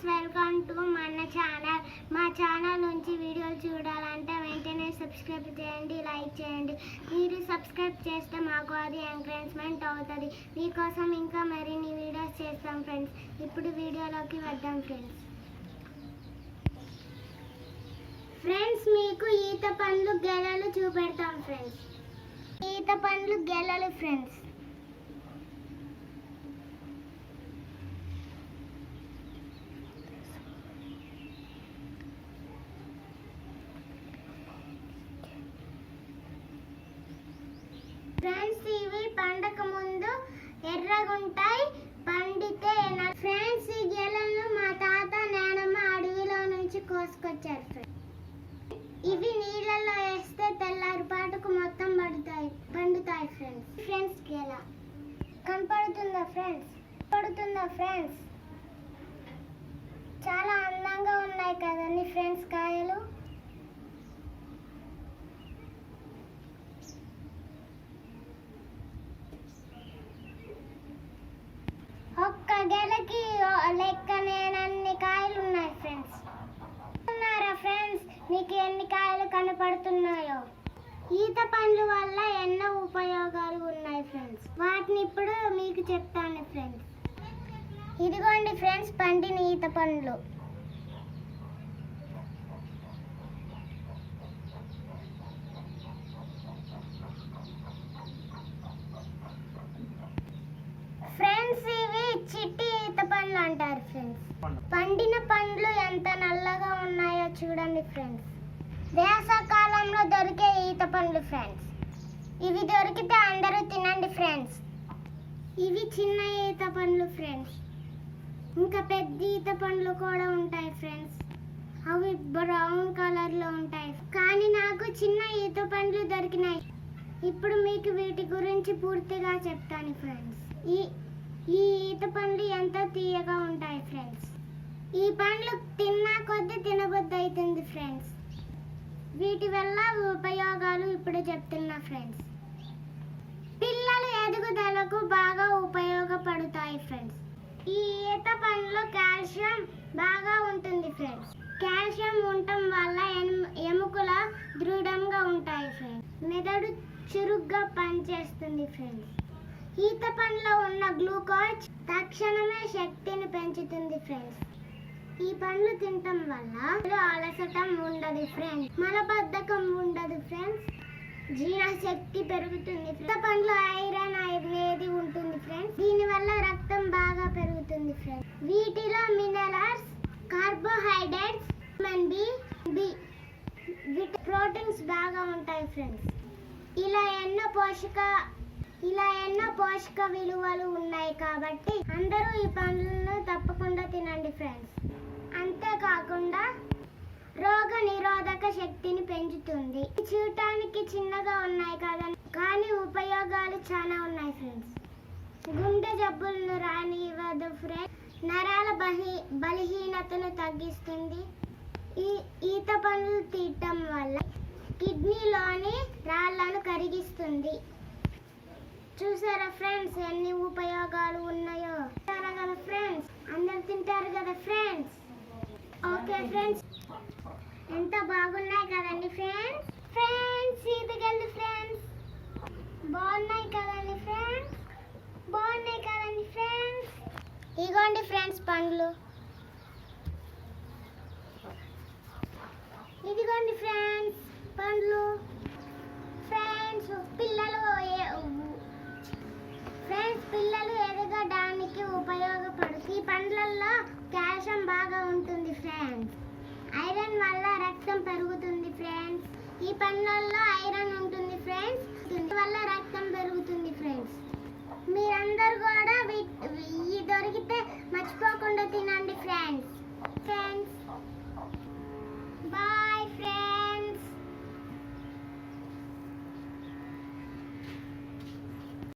Friends welcome to మన channel. మా channel నుంచి వీడియోలు చూడాలంటే వెంటనే సబ్స్క్రైబ్ చేయండి లైక్ చేయండి. మీరు సబ్స్క్రైబ్ చేస్తే మాకు అది ఎంకరేజ్మెంట్ అవుతుంది. మీకోసం ఇంకా మరిన్ని వీడియోస్ చేస్తాం ఫ్రెండ్స్. ఇప్పుడు వీడియోలోకి వద్దాం ఫ్రెండ్స్. ఫ్రెండ్స్ మీకు ఈత పండ్లు గెలలు చూపెడతాం ఫ్రెండ్స్. ఈత పండ్లు గెలలు ఫ్రెండ్స్ ఫ్రెండ్స్ ఇవి పండక ముందు ఎర్రగుంటాయి పండితే ఎన- ఫ్రెండ్స్ ఈ గెలలను మా తాత నానమ్మ అడవిలో నుంచి కోసుకొచ్చారు ఫ్రెండ్స్. ఇవి నీళ్ళల్లో వేస్తే తెల్లారిపాటుకు మొత్తం పడుతాయి పండుతాయి ఫ్రెండ్స్. ఫ్రెండ్స్ గెల. కనపడుతుందా ఫ్రెండ్స్? పడుతుందా ఫ్రెండ్స్? చాలా అందంగా ఉన్నాయి కదండి ఫ్రెండ్స్ కాయలు ఒక్క గెలకి ఓ- లెక్క నేనన్ని కాయలు ఉన్నాయి ఫ్రెండ్స్ ఉన్నారా ఫ్రెండ్స్ మీకు ఎన్ని ఉపయోగపడుతున్నాయో. ఈత పండ్ల వల్ల ఎన్నో ఉపయోగాలు ఉన్నాయి ఫ్రెండ్స్. వాటిని ఇప్పుడు మీకు చెప్తాను ఫ్రెండ్స్. ఇదిగోండి ఫ్రెండ్స్ పండిన ఈత పండ్లు. ఫ్రెండ్స్ ఇవి చిట్టి ఈత పండ్లు అంటారు ఫ్రెండ్స్. పండిన పండ్లు ఎంత నల్లగా ఉన్నాయో చూడండి ఫ్రెండ్స్. వేసవకాలంలో దొరికే ఈత పండ్లు ఫ్రెండ్స్ ఇవి దొరికితే అందరూ తినండి ఫ్రెండ్స్ ఇవి చిన్న ఈత పండ్లు ఫ్రెండ్స్ ఇంకా పెద్ద ఈత పండ్లు కూడా ఉంటాయి ఫ్రెండ్స్ అవి బ్రౌన్ కలర్లో ఉంటాయి. కానీ నాకు చిన్న ఈత పండ్లు దొరికినాయి. ఇప్పుడు మీకు వీటి గురించి పూర్తిగా చెప్తాను ఫ్రెండ్స్ ఈ ఈ ఈత పండ్లు ఎంతో తీయగా ఉంటాయి ఫ్రెండ్స్ ఈ పండ్లు తిన్నా కొద్దీ తినబుద్ధి అవుతుంది ఫ్రెండ్స్ వీటి వల్ల ఉపయోగాలు ఇప్పుడు చెప్తున్నా ఫ్రెండ్స్ పిల్లల ఎదుగుదలకు బాగా ఉపయోగపడతాయి ఫ్రెండ్స్ ఈ ఈత పండ్లో కాల్షియం బాగా ఉంటుంది ఫ్రెండ్స్ కాల్షియం ఉండటం వల్ల ఎముకల దృఢంగా ఉంటాయి ఫ్రెండ్స్ మెదడు చురుగ్గా పనిచేస్తుంది ఫ్రెండ్స్ ఈత పండ్లో ఉన్న గ్లూకోజ్ తక్షణమే శక్తిని పెంచుతుంది ఫ్రెండ్స్ ఈ పండ్లు తినటం వల్ల అలసటం ఉండదు ఫ్రెండ్స్ మలబద్ధకం ఉండదు ఫ్రెండ్స్ జీర్ణశక్తి పెరుగుతుంది పండ్లు ఐరన్ అనేది ఉంటుంది ఫ్రెండ్స్ దీని వల్ల రక్తం బాగా పెరుగుతుంది ఫ్రెండ్స్ వీటిలో minerals carbohydrates vitamin B B proteins బాగా ఉంటాయి ఫ్రెండ్స్ ఇలా ఎన్నో పోషక ఇలా ఎన్నో పోషక విలువలు ఉన్నాయి కాబట్టి అందరూ ఈ పండ్లను తప్పకుండా తినండి ఫ్రెండ్స్ అంతేకాకుండా రోగ నిరోధక శక్తిని పెంచుతుంది. చూడటానికి చిన్నగా ఉన్నాయి కదా కానీ ఉపయోగాలు చాలా ఉన్నాయి ఫ్రెండ్స్ గుండె జబ్బులను రానివ్వదు ఫ్రెండ్స్ నరాల బహి బలహీనతను తగ్గిస్తుంది. ఈ ఈత పండ్లు తీయటం వల్ల కిడ్నీలోని రాళ్ళను కరిగిస్తుంది. చూసారా ఫ్రెండ్స్ ఎన్ని ఉపయోగాలు ఉన్నాయో? కదా ఫ్రెండ్స్ అందరు తింటారు కదా ఫ్రెండ్స్ ఓకే ఫ్రెండ్స్ ఎంత బాగున్నాయి కదండి ఫ్రెండ్స్ ఫ్రెండ్స్ ఈతకెళ్ళి ఫ్రెండ్స్ బాగున్నాయి కదండి ఫ్రెండ్స్ బాగున్నాయి కదండి ఫ్రెండ్స్ ఇగోండి ఫ్రెండ్స్ పండ్లు. ఇదిగోండి ఫ్రెండ్స్ పండ్లల్లో కాల్షియం బాగా ఉంటుంది ఫ్రెండ్స్. ఐరన్ వల్ల రక్తం పెరుగుతుంది ఫ్రెండ్స్. ఈ పండ్లల్లో ఐరన్ ఉంటుంది ఫ్రెండ్స్.